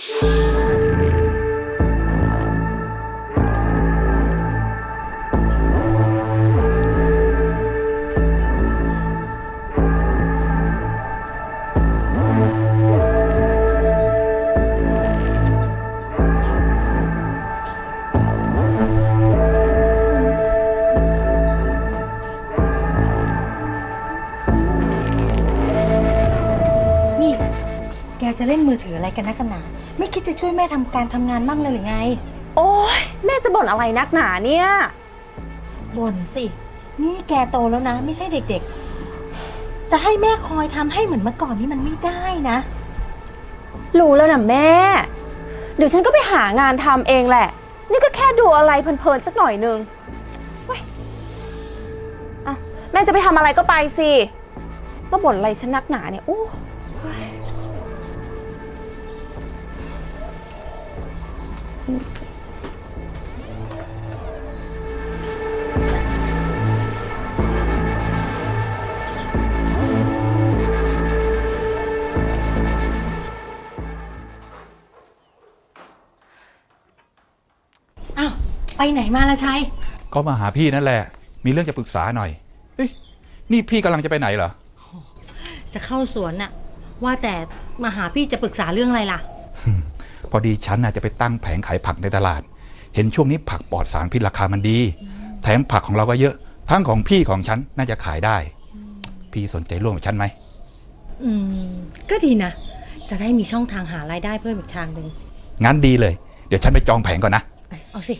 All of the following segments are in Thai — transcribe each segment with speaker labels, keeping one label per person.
Speaker 1: นี่ เล่นมือถืออะไรกันนักกันหนา ไม่คิดจะช่วยแม่ทำการทำงานบ้างเลยหรือไง
Speaker 2: โอ้ยแม่จะบ่นอะไรนักหนาเนี่ย
Speaker 1: บ่นสิ นี่แกโตแล้วนะ ไม่ใช่เด็กๆ จะให้แม่คอยทำให้เหมือนเมื่อก่อนนี่มันไม่ได้นะ
Speaker 2: รู้แล้วนะแม่ เดี๋ยวฉันก็ไปหางานทำเองแหละ นี่ก็แค่ดูอะไรเพลินๆสักหน่อยนึงเว้ยอะแม่จะไปทำอะไรก็ไปสิมาบ่นอะไรฉันนักหนาเนี่ยโอ้
Speaker 1: อ้าว ไปไหนมาละชัย
Speaker 3: ก็มาหาพี่นั่นแหละ มีเรื่องจะปรึกษาหน่อย เฮ้ย นี่พี่กำลังจะไปไหนเหรอ
Speaker 1: จะเข้าสวนน่ะ ว่าแต่มาหาพี่จะปรึกษาเรื่องอะไรล่ะ
Speaker 3: พอดีฉันน่ะจะไปตั้งแผงขายผักในตลาด เห็นช่วงนี้ผักปลอดสารพิษราคามันดี แถมผักของเราก็เยอะ ทั้งของพี่ของฉันน่าจะขายได้ พี่สนใจร่วมกับฉันไหม
Speaker 1: อืม ก็ดีนะ จะได้มีช่องทางหารายได้เพิ่มอีกทางหนึ่ง
Speaker 3: งั้นดีเลย เดี๋ยวฉันไปจองแผงก่อนนะ
Speaker 1: เอาสิ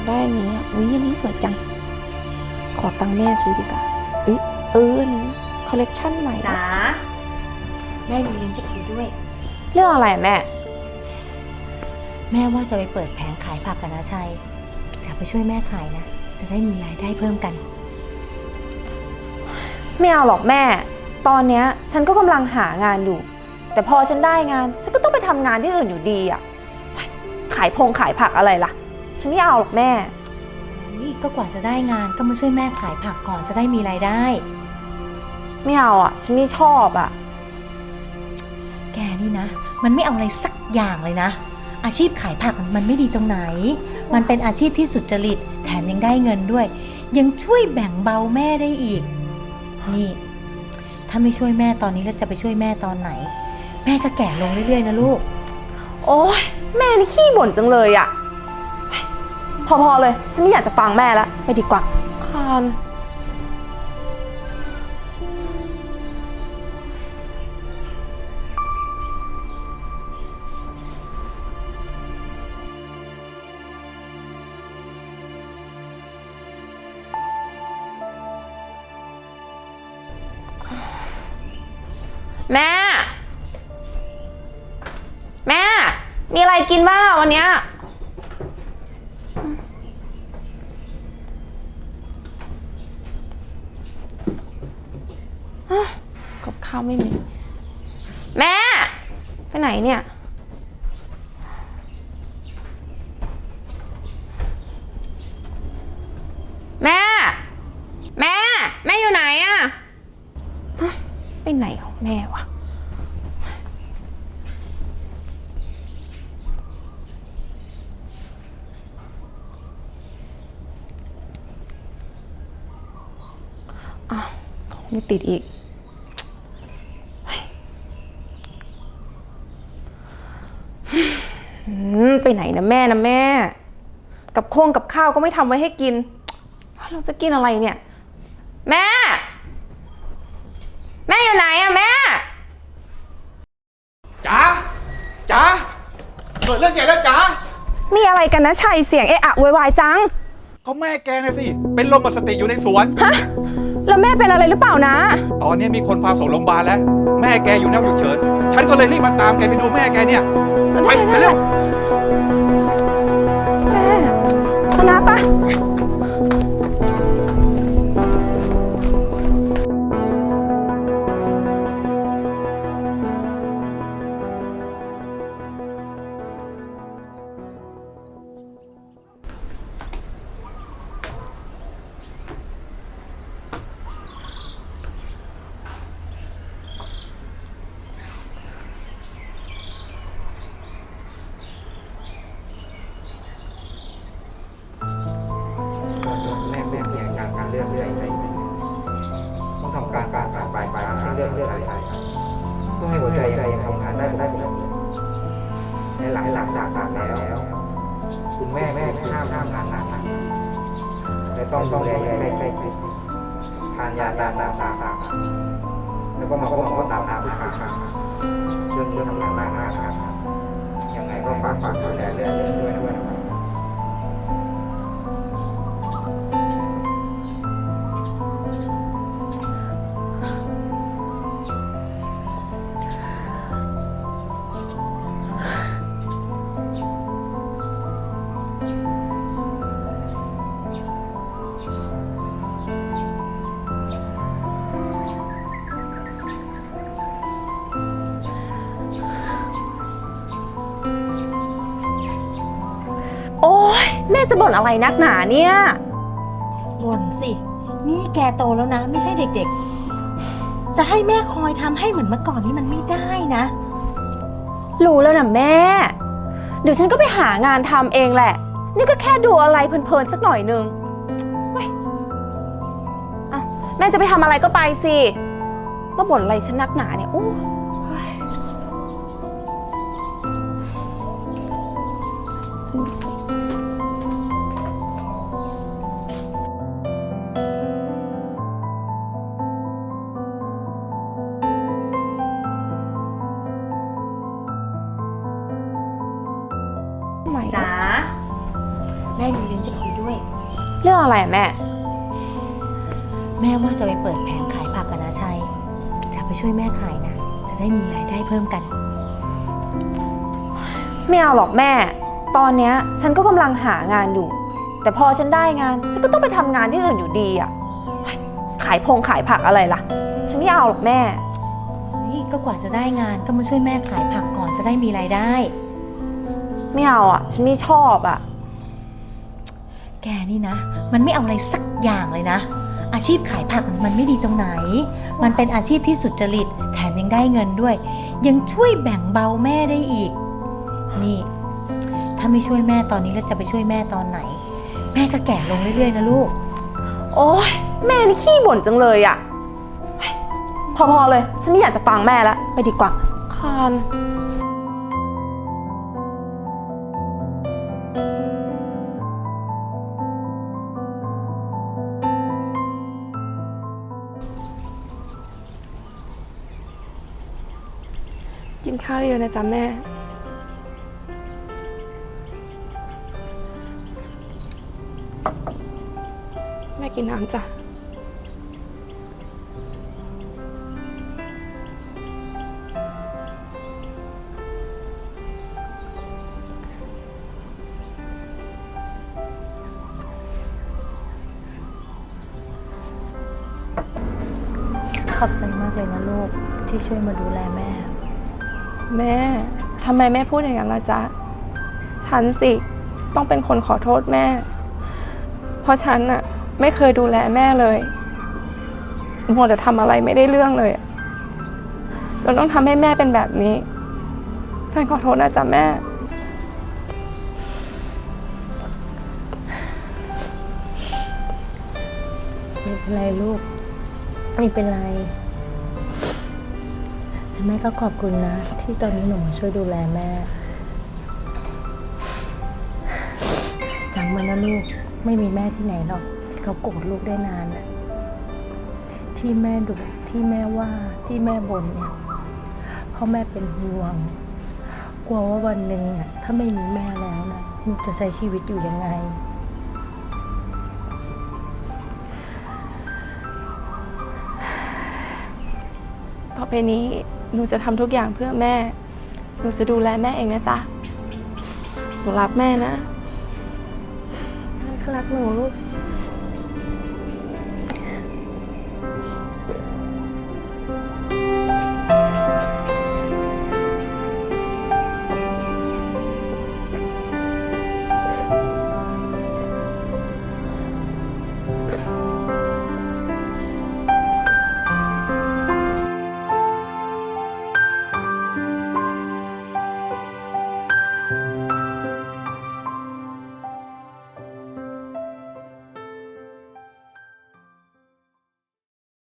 Speaker 1: า
Speaker 2: กได้อันนี้อะวิอันนี้สวยจัง ขอตังค์แม่ซื้อดีกว่าเอยเอออันนี้คอลเลกชันใหม่
Speaker 1: จ๋าแม่มีเรื่องจะคุยด้วย
Speaker 2: เรื่องอะไรอะแม่
Speaker 1: แม่ว่าจะไปเปิดแผงขายผักกันนะชัยจะไปช่วยแม่ขายนะ จะได้มีรายได้เพิ่มกัน
Speaker 2: ไม่เอาหรอกแม่ ตอนเนี้ยฉันก็กำลังหางานอยู่ แต่พอฉันได้งาน ฉันก็ต้องไปทำงานที่อื่นอยู่ดีอะ ขายพงขายผักอะไรล่ะ ฉันไม่เอาหรอกแม่
Speaker 1: นี่ก็กว่าจะได้งานก็มาช่วยแม่ขายผักก่อนจะได้มีรายได้
Speaker 2: ไม่เอาอะ ฉันไม่ชอบอะ
Speaker 1: แกนี่นะ มันไม่เอาอะไรสักอย่างเลยนะ อาชีพขายผักมันไม่ดีตรงไหน มันเป็นอาชีพที่สุจริตแถมยังได้เงินด้วย ยังช่วยแบ่งเบาแม่ได้อีก นี่ ถ้าไม่ช่วยแม่ตอนนี้แล้วจะไปช่วยแม่ตอนไหน แม่ก็แก่ลงเรื่อยๆนะลูก
Speaker 2: โอ๊ยแม่นี่ขี้บ่นจังเลยอะ พอๆเลย ฉันไม่อยากจะฟังแม่ล้วไปดีกว่าคานแม่ แม่ มีอะไรกินบ้างวันเนี้ยฮะกับ ข้าวไม่มี แม่ ไปไหนเนี่ย แม่ แม่ แม่อยู่ไหนอะฮะไปไหนของแม่วะ อ้าวไม่ติดอีก อืม ไปไหนนะแม่นะแม่ กับโค้งกับข้าวก็ไม่ทำไว้ให้กิน เราจะกินอะไรเนี่ย แม่ แม่อยู่ไหนอะแม่
Speaker 3: จ๋าจ๋าเกิดเรื่องใหญ่แล้วจ๋า
Speaker 2: มีอะไรกันนะชัยเสียงเอะอะโวยวายจัง
Speaker 3: ก็แม่แกนะสิ เป็นลมหมดสติอยู่ในสวน
Speaker 2: ฮะ แล้วแม่เป็นอะไรหรือเปล่านะ
Speaker 3: ตอนนี้มีคนพาส่งโรงพยาบาลแล้ว แม่แกอยู่ในห้องฉุกเฉิน ฉันก็เลยรีบมาตามแกไปดูแม่แกเนี่ย ไปไปเร็ว
Speaker 2: แม่ธนาปะ
Speaker 4: คุณแม่แม่ห้ามห้ามงานหนักและต้องดูแลอย่างใกล้ชิดทานยาตามตามสาแล้วก็มาก็มาก็ตามหาผู้ค้าเรื่องนี้สำคัญมากนะครับยังไงก็ฝากฝากดูแลเรื่องนี้ด้วยนะครับ
Speaker 2: แม่จะบ่นอะไรนักหนาเนี่ย
Speaker 1: บ่นสิ นี่แกโตแล้วนะ ไม่ใช่เด็กๆ จะให้แม่คอยทำให้เหมือนเมื่อก่อนนี่มันไม่ได้นะ
Speaker 2: รู้แล้วนะแม่ เดี๋ยวฉันก็ไปหางานทำเองแหละ นี่ก็แค่ดูอะไรเพลินๆสักหน่อยนึงเว้ยอะแม่จะไปทำอะไรก็ไปสิมาบ่นอะไรฉันนักหนาเนี่ยโอ้
Speaker 1: เรื่อง
Speaker 2: อะไรอะแม่
Speaker 1: แม่ว่าจะไปเปิดแผงขายผักกับนาชัย จะไปช่วยแม่ขายนะ จะได้มีรายได้เพิ่มกัน
Speaker 2: ไม่เอาหรอกแม่ ตอนเนี้ยฉันก็กำลังหางานอยู่ แต่พอฉันได้งาน ฉันก็ต้องไปทำงานที่อื่นอยู่ดีอะเฮ้ยขายพงขายผักอะไรล่ะ ฉันไม่เอาหรอกแม่
Speaker 1: นี่ก็กว่าจะได้งานก็มาช่วยแม่ขายผักก่อนจะได้มีรายได้
Speaker 2: ไม่เอาอะฉันไม่ชอบอะ
Speaker 1: แกนี่นะ มันไม่เอาอะไรสักอย่างเลยนะ อาชีพขายผักมันไม่ดีตรงไหน มันเป็นอาชีพที่สุจริต แถมยังได้เงินด้วย ยังช่วยแบ่งเบาแม่ได้อีก นี่ ถ้าไม่ช่วยแม่ตอนนี้แล้วจะไปช่วยแม่ตอนไหน แม่ก็แก่ลงเรื่อยๆนะลูก
Speaker 2: โอ๊ยแม่นี่ขี้บ่นจังเลยอะพอๆเลย ฉันไม่อยากจะฟังแม่แล้วไปดีกว่าคาน
Speaker 5: กินข้าวเยอะนะจ๊ะแม่ แม่กินน้ำจ้ะ
Speaker 1: ขอบใจมากเลยนะลูกที่ช่วยมาดูแลแม่
Speaker 5: แม่ทำไมแม่พูดอย่างนั้นล่ะจ๊ะ ฉันสิ ต้องเป็นคนขอโทษแม่ เพราะฉันน่ะไม่เคยดูแลแม่เลยมัวแต่ทำอะไรไม่ได้เรื่องเลยจนต้องทำให้แม่เป็นแบบนี้ ฉันขอโทษนะจ๊ะแม่
Speaker 1: ไม่เป็นไรลูก ไม่เป็นไร แม่ก็ขอบคุณนะ ที่ตอนนี้หนูมาช่วยดูแลแม่จำไว้นะลูกไม่มีแม่ที่ไหนหรอกที่เขาโกรธลูกได้นานน่ะที่แม่ดุที่แม่ว่าที่แม่บ่นเนี่ยเพราะแม่เป็นห่วง กลัวว่าวันหนึ่งอะถ้าไม่มีแม่แล้วนะลูกจะใช้ชีวิตอยู่ยังไง
Speaker 5: ต่อไปนี้ หนูจะทำทุกอย่างเพื่อแม่ หนูจะดูแลแม่เองนะจ๊ะ หนูรักแม่นะ
Speaker 1: รักหนูลูก